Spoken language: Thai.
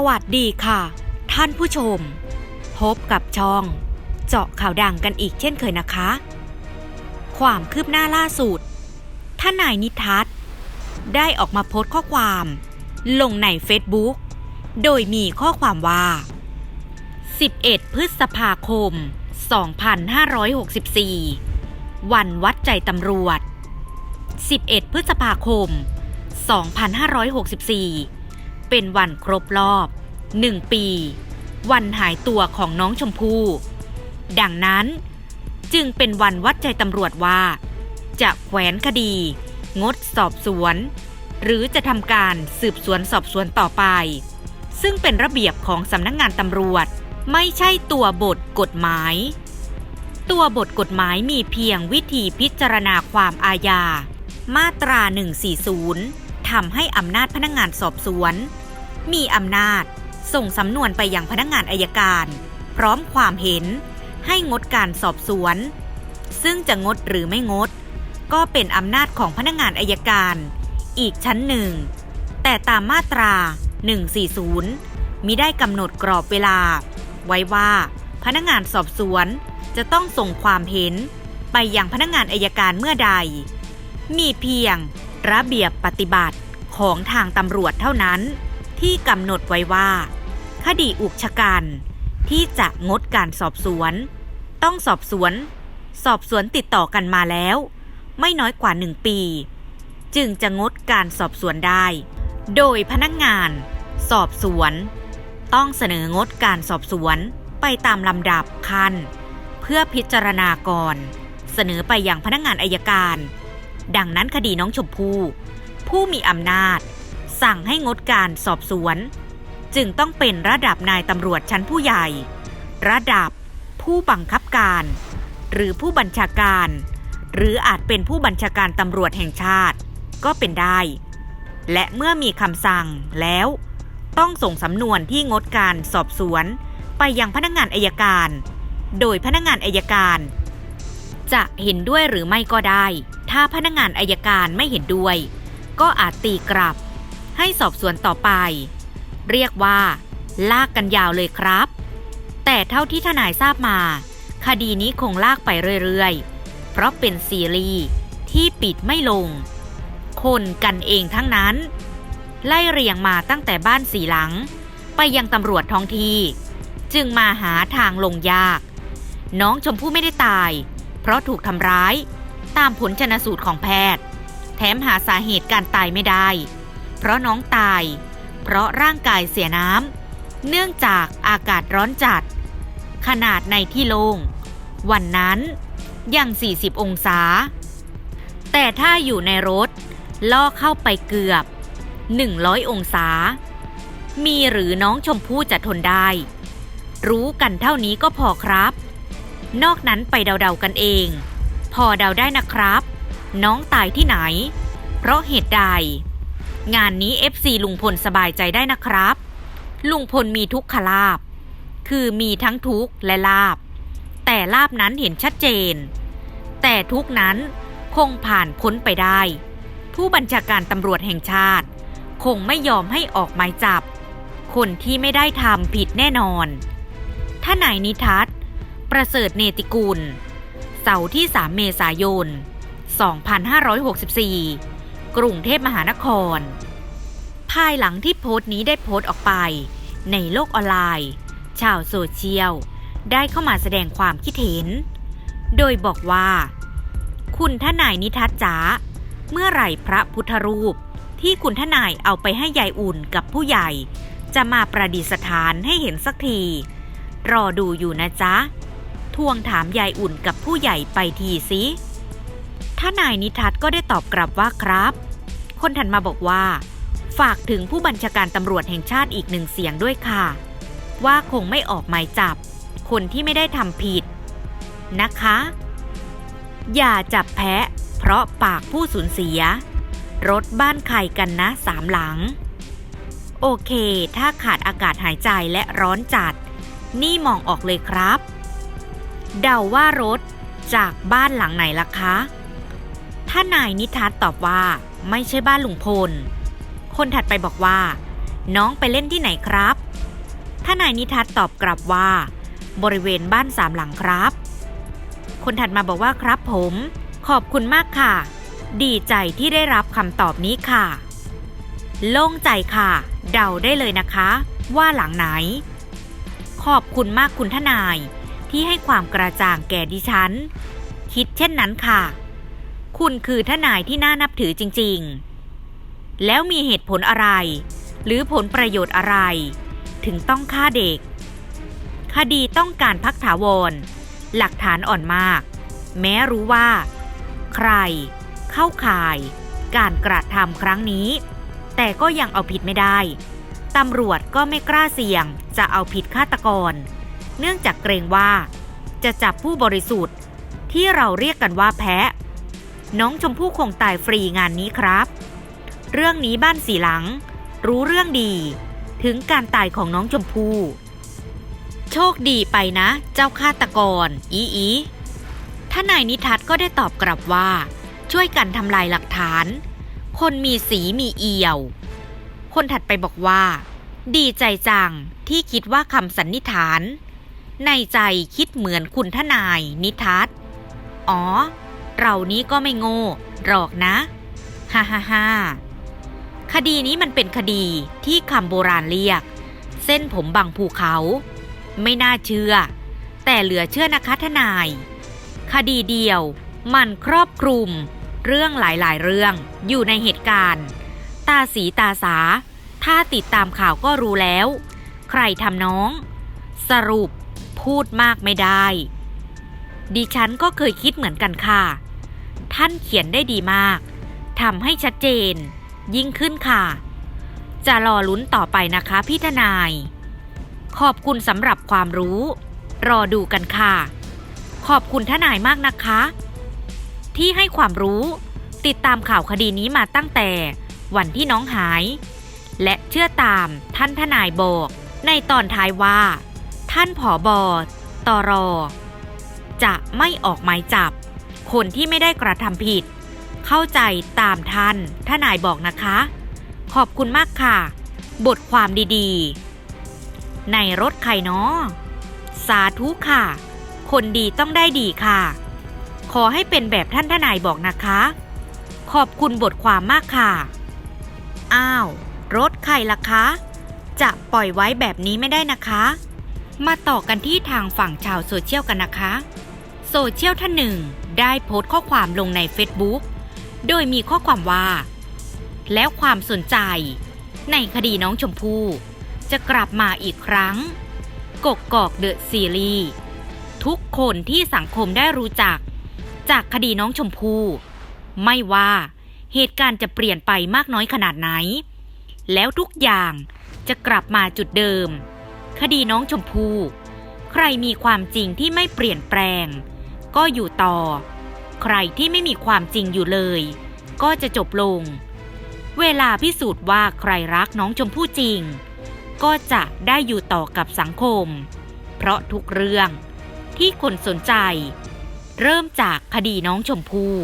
สวัสดีค่ะ ท่านผู้ชม พบกับช่อง เจาะข่าวดังกันอีกเช่นเคยนะคะ ความคืบหน้าล่าสุดท่านนายนิทัศน์ ได้ออกมาโพสต์ข้อความ ลงใน Facebook โดยมีข้อความว่า 11 พฤษภาคม 2564 วันวัดใจตำรวจ 11 พฤษภาคม 2564 เป็นวันครบรอบ1ปี วันหายตัวของน้องชมพู่ดังนั้น จึงเป็นวันวัดใจตำรวจว่า จะแขวนคดี งดสอบสวน หรือจะทำการสืบสวนสอบสวนต่อไป ซึ่งเป็นระเบียบของสำนักงงานตำรวจไม่ใช่ตัวบทกฎหมาย ตัวบทกฎหมายมีเพียงวิธีพิจารณาความอาญา มาตรา 140 ทำให้อำนาจพนักงงานสอบสวน มีอำนาจ ส่งสำนวนไปยังพนักงงานอายการ พร้อมความเห็น ให้งดการสอบสวน ซึ่งจะงดหรือไม่งด ก็เป็นอำนาจของพนักงงานอายการ อีกชั้นหนึ่ง แต่ตามมาตรา 140 มิได้กำหนดกรอบเวลา ไว้ว่าพนักงานสอบสวนจะต้องส่งความเห็นไปยังพนักงานอายการเมื่อใด มีเพียง ระเบียบปฏิบัติของทางตำรวจเท่านั้น ที่กำหนดไว้ว่า คดีอุกชะกันที่จะงดการสอบสวน ต้องสอบสวน สอบสวนติดต่อกันมาแล้ว ไม่น้อยกว่าหนึ่งปี จึงจะงดการสอบสวนได้ โดยพนักงาน สอบสวน ต้องเสนองดการสอบสวนไปตามลำดับขั้น เพื่อพิจารณาก่อน เสนอไปยังพนักงานอายการ ดังนั้นคดีน้องชมพู่ผู้มีอำนาจ สั่งให้งดการสอบสวน จึงต้องเป็นระดับนายตำรวจชั้นผู้ใหญ่ ระดับผู้บังคับการ หรือผู้บัญชาการ หรืออาจเป็นผู้บัญชาการตำรวจแห่งชาติ ก็เป็นได้ และเมื่อมีคำสั่งแล้ว ต้องส่งสำนวนที่งดการสอบสวน ไปยังพนักงานอายการ โดยพนักงานอายการ จะเห็นด้วยหรือไม่ก็ได้ ถ้าพนักงานอายการไม่เห็นด้วย ก็อาจตีกลับ ให้สอบสวนต่อไป เรียกว่า ลากกันยาวเลยครับ แต่เท่าที่ทนายทราบมา คดีนี้คงลากไปเรื่อยๆ เพราะเป็นซีรีส์ที่ปิดไม่ลง คนกันเองทั้งนั้น ไล่เรียงมาตั้งแต่บ้านสีหลัง ไปยังตำรวจท้องที่ จึงมาหาทางลงยาก น้องชมพู่ไม่ได้ตาย เพราะถูกทำร้าย ตามผลชนสูตรของแพทย์ แถมหาสาเหตุการตายไม่ได้ เพราะน้องตาย เพราะร่างกายเสียน้ำ เนื่องจากอากาศร้อนจัด ขนาดในที่โลง่ง วันนั้นยัง 40 องศา แต่ถ้าอยู่ในรถ ล่อเข้าไปเกือบ 100 องศา มีหรือน้องชมพู่จะทนได้ รู้กันเท่านี้ก็พอครับ นอกนั้นไปเดาๆกันเอง พอเดาได้นะครับ น้องตายที่ไหน เพราะเหตุใด งานนี้ FC ลุงพลสบายใจได้นะครับ ลุงพลมีทุกขลาบ คือมีทั้งทุกข์และลาบ แต่ลาบนั้นเห็นชัดเจน แต่ทุกนั้นคงผ่านพ้นไปได้ ผู้บัญชาการตำรวจแห่งชาติ คงไม่ยอมให้ออกหมายจับ คนที่ไม่ได้ทำผิดแน่นอนท่านายนิทัศน์ประเสริฐเนติกุล เสาร์ที่ 3 เมษายน 2564 กรุงเทพมหานคร ภายหลังที่โพสต์นี้ได้โพสต์ออกไป ในโลกออนไลน์ ชาวโซเชียล ได้เข้ามาแสดงความคิดเห็น โดยบอกว่า คุณทนายนิทัศจ๋า เมื่อไหร่พระพุทธรูปที่คุณทนายเอาไปให้ยายอุ่นกับผู้ใหญ่ จะมาประดิษฐานให้เห็นสักที รอดูอยู่นะจ๊ะ ทวงถามยายอุ่นกับผู้ใหญ่ไปทีสิทนายนิทัศน์ก็ได้ตอบกลับว่าครับ คนถัดมาบอกว่า ฝากถึงผู้บัญชาการตำรวจแห่งชาติอีกหนึ่งเสียงด้วยค่ะ ว่าคงไม่ออกหมายจับ คนที่ไม่ได้ทำผิด นะคะ อย่าจับแพะ เพราะปากผู้สูญเสีย รถบ้านใครกันนะสามหลัง โอเค ถ้าขาดอากาศหายใจและร้อนจัด นี่มองออกเลยครับ เดาว่ารถจากบ้านหลังไหนล่ะคะ ถ้านายนิทัศตอบว่า ไม่ใช่บ้านลุงพล คนถัดไปบอกว่า น้องไปเล่นที่ไหนครับทนายนิทัศตอบกลับว่า บริเวณบ้านสามหลังครับ คนถัดมาบอกว่าครับผม ขอบคุณมากค่ะ ดีใจที่ได้รับคำตอบนี้ค่ะ โล่งใจค่ะ เดาได้เลยนะคะ ว่าหลังไหน ขอบคุณมากคุณทนาย ที่ให้ความกระจ่างแก่ดิฉัน คิดเช่นนั้นค่ะ คุณคือทนายที่น่านับถือจริง ๆ แล้วมีเหตุผลอะไร หรือผลประโยชน์อะไร ถึงต้องฆ่าเด็ก คดีต้องการพักถาวร หลักฐานอ่อนมาก แม้รู้ว่า ใคร เข้าข่าย การกระทำครั้งนี้ แต่ก็ยังเอาผิดไม่ได้ตำรวจก็ไม่กล้าเสี่ยงจะเอาผิดฆาตกร เนื่องจากเกรงว่า จะจับผู้บริสุทธิ์ ที่เราเรียกกันว่าแพะน้องชมพู่คงตายฟรีงานนี้ครับ เรื่องนี้บ้านสีหลัง รู้เรื่องดี ถึงการตายของน้องชมพู่โชคดีไปนะ เจ้าฆาตกร อีอีท่านายนิทัศน์ก็ได้ตอบกลับว่า ช่วยกันทำลายหลักฐาน คนมีสีมีเอี่ยว คนถัดไปบอกว่า ดีใจจังที่คิดว่าคำสันนิษฐาน ในใจคิดเหมือนคุณทนาย นิทัศน์อ๋อ เรานี้ก็ไม่โง่หรอกนะ ฮ่าฮ่าฮ่าคดีนี้มันเป็นคดีที่คำโบราณเรียก เส้นผมบังภูเขา ไม่น่าเชื่อ แต่เหลือเชื่อนะคะทนาย คดีเดียวมันครอบคลุม เรื่องหลายๆ เรื่องอยู่ในเหตุการณ์ ตาสีตาสา ถ้าติดตามข่าวก็รู้แล้ว ใครทำน้อง สรุป พูดมากไม่ได้ ดิฉันก็เคยคิดเหมือนกันค่ะ ท่านเขียนได้ดีมากทำให้ชัดเจน ยิ่งขึ้นค่ะ จะรอลุ้นต่อไปนะคะพี่ทนาย ขอบคุณสำหรับความรู้ รอดูกันค่ะ ขอบคุณทนายมากนะคะ ที่ให้ความรู้ติดตามข่าวคดีนี้มาตั้งแต่วันที่น้องหาย และเชื่อตามท่านทนายบอกในตอนท้ายว่า ท่านผอบอตรอจะไม่ออกหมายจับ คนที่ไม่ได้กระทำผิด เข้าใจตามท่านท่านายบอกนะคะ ขอบคุณมากค่ะ บทความดีๆ ในรถใครเนาะสาธุค่ะ คนดีต้องได้ดีค่ะ ขอให้เป็นแบบท่านทนายบอกนะคะ ขอบคุณบทความมากค่ะ อ้าว รถใครล่ะคะ จะปล่อยไว้แบบนี้ไม่ได้นะคะ มาต่อกันที่ทางฝั่งชาวโซเชียลกันนะคะ โซเชียลท่านหนึ่งได้โพสต์ข้อความลงใน Facebook โดยมีข้อความว่า แล้วความสนใจ ในคดีน้องชมพู่จะกลับมาอีกครั้ง กกกอกเดอะซีรีส์ทุกคนที่สังคมได้รู้จัก จากคดีน้องชมพู่ไม่ว่าเหตุการณ์จะเปลี่ยนไปมากน้อยขนาดไหน แล้วทุกอย่างจะกลับมาจุดเดิม คดีน้องชมพู่ใครมีความจริงที่ไม่เปลี่ยนแปลง ก็อยู่ต่อ ใครที่ไม่มีความจริงอยู่เลย ก็จะจบลง เวลาพิสูจน์ว่าใครรักน้องชมพู่จริง ก็จะได้อยู่ต่อกับสังคม เพราะทุกเรื่องที่คนสนใจ เริ่มจากคดีน้องชมพู่